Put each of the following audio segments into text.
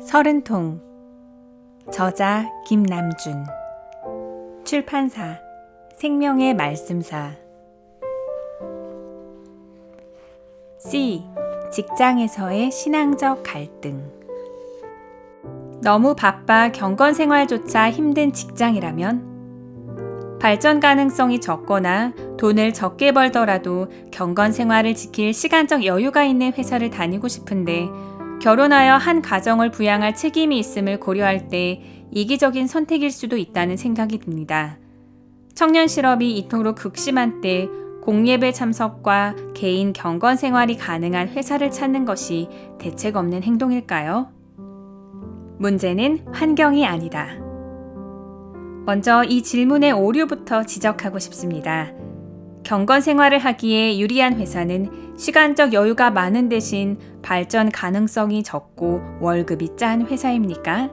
서른 통 저자 김남준. 출판사 생명의 말씀사. C 직장에서의 신앙적 갈등. 너무 바빠 경건 생활조차 힘든 직장이라면? 발전 가능성이 적거나 돈을 적게 벌더라도 경건 생활을 지킬 시간적 여유가 있는 회사를 다니고 싶은데 결혼하여 한 가정을 부양할 책임이 있음을 고려할 때 이기적인 선택일 수도 있다는 생각이 듭니다. 청년 실업이 이토록 극심한 때 공예배 참석과 개인 경건 생활이 가능한 회사를 찾는 것이 대책 없는 행동일까요? 문제는 환경이 아니다. 먼저 이 질문의 오류부터 지적하고 싶습니다. 경건 생활을 하기에 유리한 회사는 시간적 여유가 많은 대신 발전 가능성이 적고 월급이 짠 회사입니까?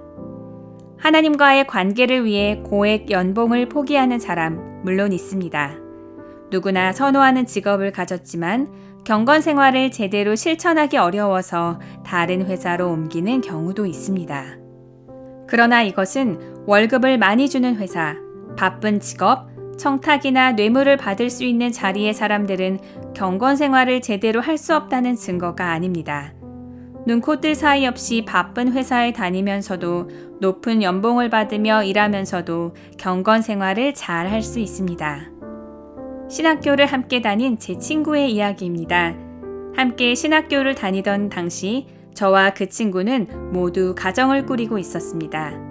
하나님과의 관계를 위해 고액 연봉을 포기하는 사람 물론 있습니다. 누구나 선호하는 직업을 가졌지만 경건 생활을 제대로 실천하기 어려워서 다른 회사로 옮기는 경우도 있습니다. 그러나 이것은 월급을 많이 주는 회사, 바쁜 직업, 청탁이나 뇌물을 받을 수 있는 자리의 사람들은 경건 생활을 제대로 할 수 없다는 증거가 아닙니다. 눈코 뜰 사이 없이 바쁜 회사에 다니면서도 높은 연봉을 받으며 일하면서도 경건 생활을 잘 할 수 있습니다. 신학교를 함께 다닌 제 친구의 이야기입니다. 함께 신학교를 다니던 당시 저와 그 친구는 모두 가정을 꾸리고 있었습니다.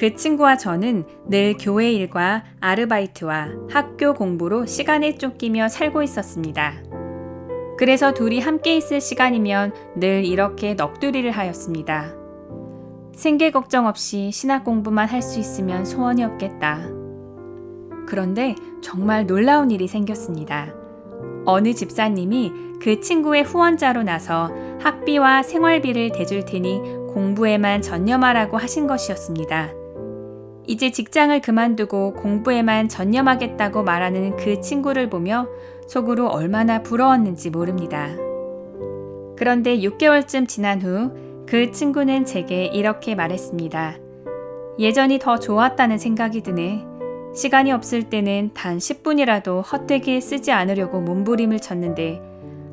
그 친구와 저는 늘 교회 일과 아르바이트와 학교 공부로 시간에 쫓기며 살고 있었습니다. 그래서 둘이 함께 있을 시간이면 늘 이렇게 넋두리를 하였습니다. 생계 걱정 없이 신학 공부만 할 수 있으면 소원이 없겠다. 그런데 정말 놀라운 일이 생겼습니다. 어느 집사님이 그 친구의 후원자로 나서 학비와 생활비를 대줄 테니 공부에만 전념하라고 하신 것이었습니다. 이제 직장을 그만두고 공부에만 전념하겠다고 말하는 그 친구를 보며 속으로 얼마나 부러웠는지 모릅니다. 그런데 6개월쯤 지난 후 그 친구는 제게 이렇게 말했습니다. 예전이 더 좋았다는 생각이 드네. 시간이 없을 때는 단 10분이라도 헛되게 쓰지 않으려고 몸부림을 쳤는데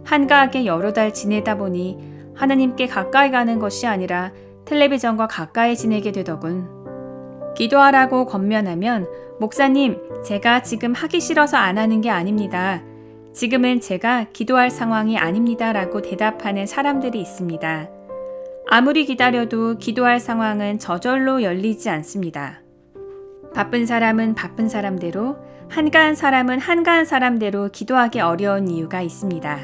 한가하게 여러 달 지내다 보니 하나님께 가까이 가는 것이 아니라 텔레비전과 가까이 지내게 되더군. 기도하라고 권면하면 목사님, 제가 지금 하기 싫어서 안 하는 게 아닙니다. 지금은 제가 기도할 상황이 아닙니다. 라고 대답하는 사람들이 있습니다. 아무리 기다려도 기도할 상황은 저절로 열리지 않습니다. 바쁜 사람은 바쁜 사람대로, 한가한 사람은 한가한 사람대로 기도하기 어려운 이유가 있습니다.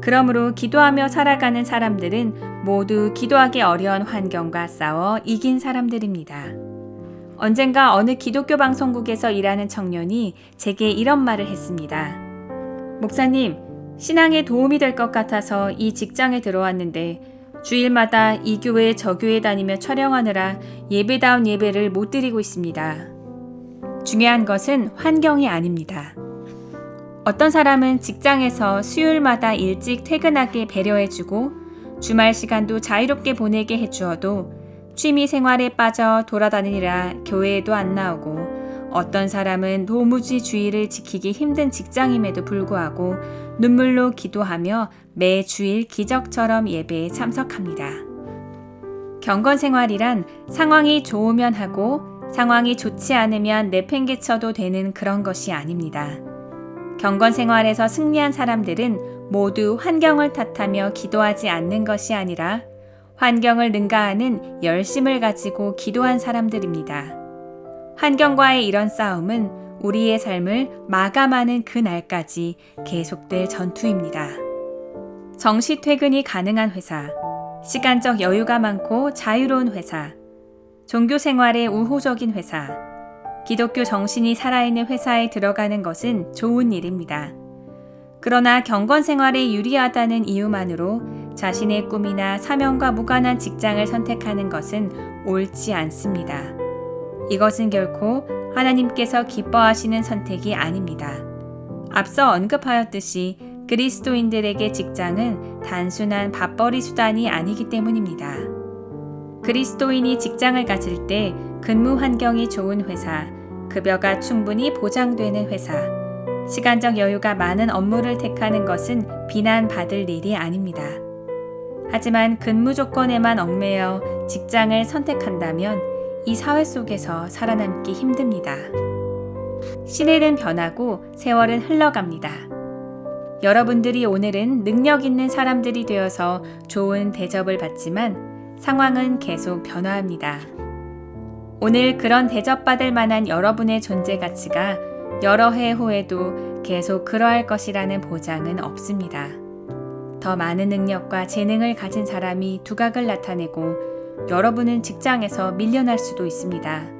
그러므로 기도하며 살아가는 사람들은 모두 기도하기 어려운 환경과 싸워 이긴 사람들입니다. 언젠가 어느 기독교 방송국에서 일하는 청년이 제게 이런 말을 했습니다. 목사님, 신앙에 도움이 될 것 같아서 이 직장에 들어왔는데 주일마다 이 교회 저 교회 다니며 촬영하느라 예배다운 예배를 못 드리고 있습니다. 중요한 것은 환경이 아닙니다. 어떤 사람은 직장에서 수요일마다 일찍 퇴근하게 배려해주고 주말 시간도 자유롭게 보내게 해주어도 취미 생활에 빠져 돌아다니느라 교회에도 안 나오고 어떤 사람은 도무지 주의를 지키기 힘든 직장임에도 불구하고 눈물로 기도하며 매 주일 기적처럼 예배에 참석합니다. 경건 생활이란 상황이 좋으면 하고 상황이 좋지 않으면 내팽개쳐도 되는 그런 것이 아닙니다. 경건 생활에서 승리한 사람들은 모두 환경을 탓하며 기도하지 않는 것이 아니라 환경을 능가하는 열심을 가지고 기도한 사람들입니다. 환경과의 이런 싸움은 우리의 삶을 마감하는 그 날까지 계속될 전투입니다. 정시 퇴근이 가능한 회사, 시간적 여유가 많고 자유로운 회사, 종교 생활에 우호적인 회사, 기독교 정신이 살아있는 회사에 들어가는 것은 좋은 일입니다. 그러나 경건 생활에 유리하다는 이유만으로 자신의 꿈이나 사명과 무관한 직장을 선택하는 것은 옳지 않습니다. 이것은 결코 하나님께서 기뻐하시는 선택이 아닙니다. 앞서 언급하였듯이 그리스도인들에게 직장은 단순한 밥벌이 수단이 아니기 때문입니다. 그리스도인이 직장을 가질 때 근무 환경이 좋은 회사, 급여가 충분히 보장되는 회사, 시간적 여유가 많은 업무를 택하는 것은 비난받을 일이 아닙니다. 하지만 근무 조건에만 얽매여 직장을 선택한다면 이 사회 속에서 살아남기 힘듭니다. 시대는 변하고 세월은 흘러갑니다. 여러분들이 오늘은 능력 있는 사람들이 되어서 좋은 대접을 받지만 상황은 계속 변화합니다. 오늘 그런 대접받을 만한 여러분의 존재 가치가 여러 해 후에도 계속 그러할 것이라는 보장은 없습니다. 더 많은 능력과 재능을 가진 사람이 두각을 나타내고 여러분은 직장에서 밀려날 수도 있습니다.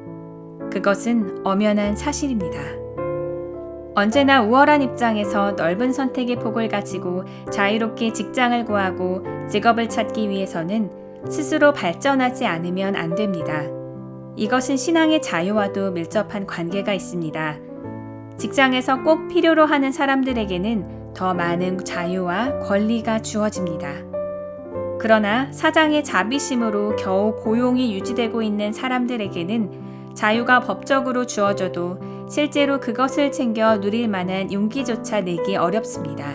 그것은 엄연한 사실입니다. 언제나 우월한 입장에서 넓은 선택의 폭을 가지고 자유롭게 직장을 구하고 직업을 찾기 위해서는 스스로 발전하지 않으면 안 됩니다. 이것은 신앙의 자유와도 밀접한 관계가 있습니다. 직장에서 꼭 필요로 하는 사람들에게는 더 많은 자유와 권리가 주어집니다. 그러나 사장의 자비심으로 겨우 고용이 유지되고 있는 사람들에게는 자유가 법적으로 주어져도 실제로 그것을 챙겨 누릴 만한 용기조차 내기 어렵습니다.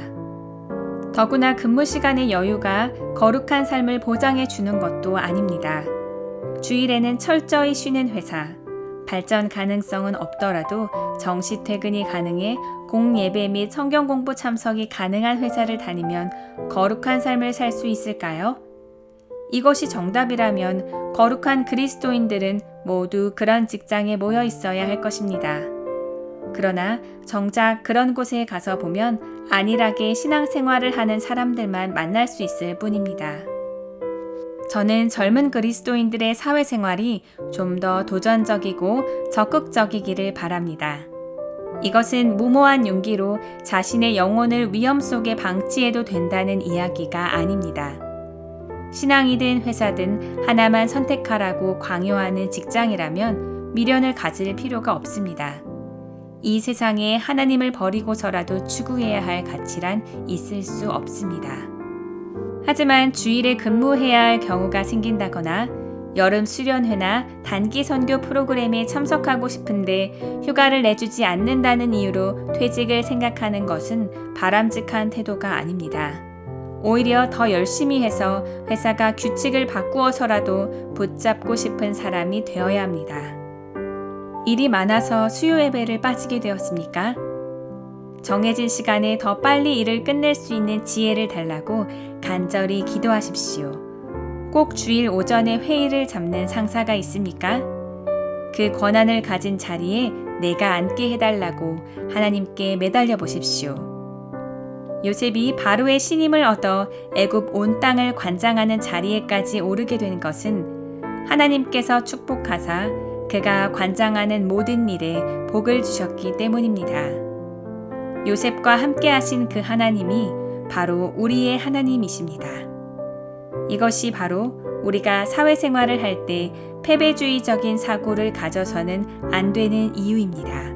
더구나 근무 시간의 여유가 거룩한 삶을 보장해 주는 것도 아닙니다. 주일에는 철저히 쉬는 회사, 발전 가능성은 없더라도 정시 퇴근이 가능해 공예배 및 성경 공부 참석이 가능한 회사를 다니면 거룩한 삶을 살 수 있을까요? 이것이 정답이라면 거룩한 그리스도인들은 모두 그런 직장에 모여 있어야 할 것입니다. 그러나 정작 그런 곳에 가서 보면 안일하게 신앙생활을 하는 사람들만 만날 수 있을 뿐입니다. 저는 젊은 그리스도인들의 사회생활이 좀 더 도전적이고 적극적이기를 바랍니다. 이것은 무모한 용기로 자신의 영혼을 위험 속에 방치해도 된다는 이야기가 아닙니다. 신앙이든 회사든 하나만 선택하라고 강요하는 직장이라면 미련을 가질 필요가 없습니다. 이 세상에 하나님을 버리고서라도 추구해야 할 가치란 있을 수 없습니다. 하지만 주일에 근무해야 할 경우가 생긴다거나 여름 수련회나 단기 선교 프로그램에 참석하고 싶은데 휴가를 내주지 않는다는 이유로 퇴직을 생각하는 것은 바람직한 태도가 아닙니다. 오히려 더 열심히 해서 회사가 규칙을 바꾸어서라도 붙잡고 싶은 사람이 되어야 합니다. 일이 많아서 수요 예배를 빠지게 되었습니까? 정해진 시간에 더 빨리 일을 끝낼 수 있는 지혜를 달라고 간절히 기도하십시오. 꼭 주일 오전에 회의를 잡는 상사가 있습니까? 그 권한을 가진 자리에 내가 앉게 해달라고 하나님께 매달려 보십시오. 요셉이 바로의 신임을 얻어 애굽 온 땅을 관장하는 자리에까지 오르게 된 것은 하나님께서 축복하사 그가 관장하는 모든 일에 복을 주셨기 때문입니다. 요셉과 함께 하신 그 하나님이 바로 우리의 하나님이십니다. 이것이 바로 우리가 사회생활을 할 때 패배주의적인 사고를 가져서는 안 되는 이유입니다.